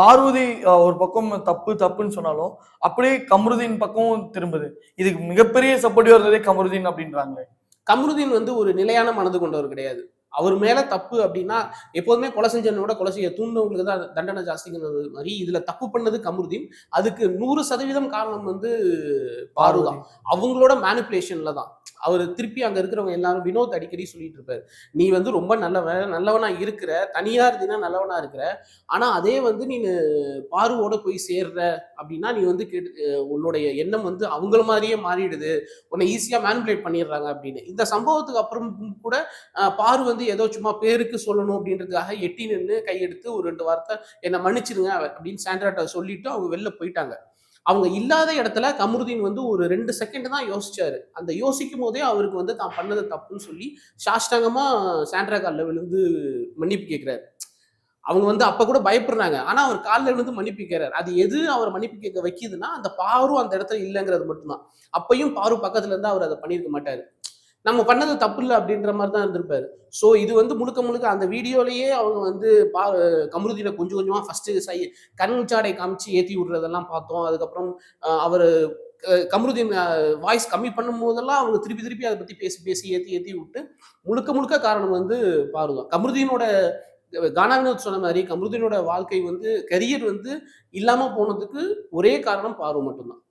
பார்வதி ஒரு பக்கம் தப்பு தப்புன்னு சொன்னாலும் அப்படியே கமருதீன் பக்கமும் திரும்புது. இதுக்கு மிகப்பெரிய சப்போர்ட்டிவா இருந்ததே கமருதீன் அப்படின்றாங்க கமருதீன் வந்து ஒரு நிலையான மனது கொண்டவர் கிடையாது. அவர் மேல தப்பு அப்படின்னா எப்போதுமே கொலை செஞ்சவனோட கொலை செய்ய தூண்டவங்களுக்கு தான் தண்டனை ஜாஸ்திங்கிறது மாதிரி இதுல தப்பு பண்ணது கமருதீன். அதுக்கு நூறு சதவீதம் காரணம் வந்து பாரு தான். அவங்களோட மேனிப்புலேஷன்ல தான். அவர் திருப்பி அங்க இருக்கிறவங்க எல்லாரும் வினோத் அடிக்கடி சொல்லிட்டு இருப்பாரு. நீ வந்து ரொம்ப நல்லவன் நல்லவனா இருக்கிற தனியா இருந்தீங்கன்னா நல்லவனா இருக்கிற ஆனா அதே வந்து நீ பாருவோட போய் சேர்ற அப்படின்னா நீ வந்து உன்னுடைய எண்ணம் வந்து அவங்கள மாதிரியே மாறிடுது. உன்னை ஈஸியா மேனிபுலேட் பண்ணிடுறாங்க அப்படின்னு. இந்த சம்பவத்துக்கு அப்புறம் கூட பாரு வந்து ஏதோ சும்மா பேருக்கு சொல்லணும் அப்படின்றதுக்காக எட்டி நின்று கையெடுத்து ஒரு ரெண்டு வார்த்தை என்னை மன்னிச்சிடுங்க அப்படின்னு சாண்ட்ராட்ட சொல்லிட்டு அவங்க வெளில போயிட்டாங்க. அவங்க இல்லாத இடத்துல கமருதீன் வந்து ஒரு ரெண்டு செகண்ட் தான் யோசிச்சாரு. அந்த யோசிக்கும் போதே அவருக்கு வந்து தான் பண்ணது தப்புன்னு சொல்லி சாஷ்டாங்கமா சாண்ட்ரா காலில் விழுந்து மன்னிப்பு கேட்கிறாரு அவங்க வந்து அப்ப கூட பயப்படுறாங்க. ஆனா அவர் காலில் விழுந்து மன்னிப்பு கேட்கிறாரு அது எது அவர் மன்னிப்பு கேட்க வைக்குதுன்னா அந்த பாரு அந்த இடத்துல இல்லைங்கிறது மட்டும்தான். அப்பையும் பாரு பக்கத்துல இருந்து அவர் அதை பண்ணியிருக்க மாட்டாரு. நம்ம பண்ணது தப்பு இல்லை அப்படின்ற மாதிரி தான் இருந்திருப்பாரு. ஸோ இது வந்து முழுக்க முழுக்க அந்த வீடியோலயே அவங்க வந்து பா கமருதியில கொஞ்சம் கொஞ்சமாக ஃபர்ஸ்ட் சை கண் சாடை காமிச்சு ஏற்றி விடுறதெல்லாம் பார்த்தோம். அதுக்கப்புறம் அவர் கமருதீன் வாய்ஸ் கம்மி பண்ணும் போதெல்லாம் அவங்க திருப்பி திருப்பி அதை பற்றி பேசி பேசி ஏற்றி ஏற்றி விட்டு முழுக்க முழுக்க காரணம் வந்து பாருதான் கமருதீனோட கானா வினோத் சொன்ன மாதிரி கமருதீனோட வாழ்க்கை வந்து கரியர் வந்து இல்லாமல் போனதுக்கு ஒரே காரணம் பார்வை மட்டும்தான்.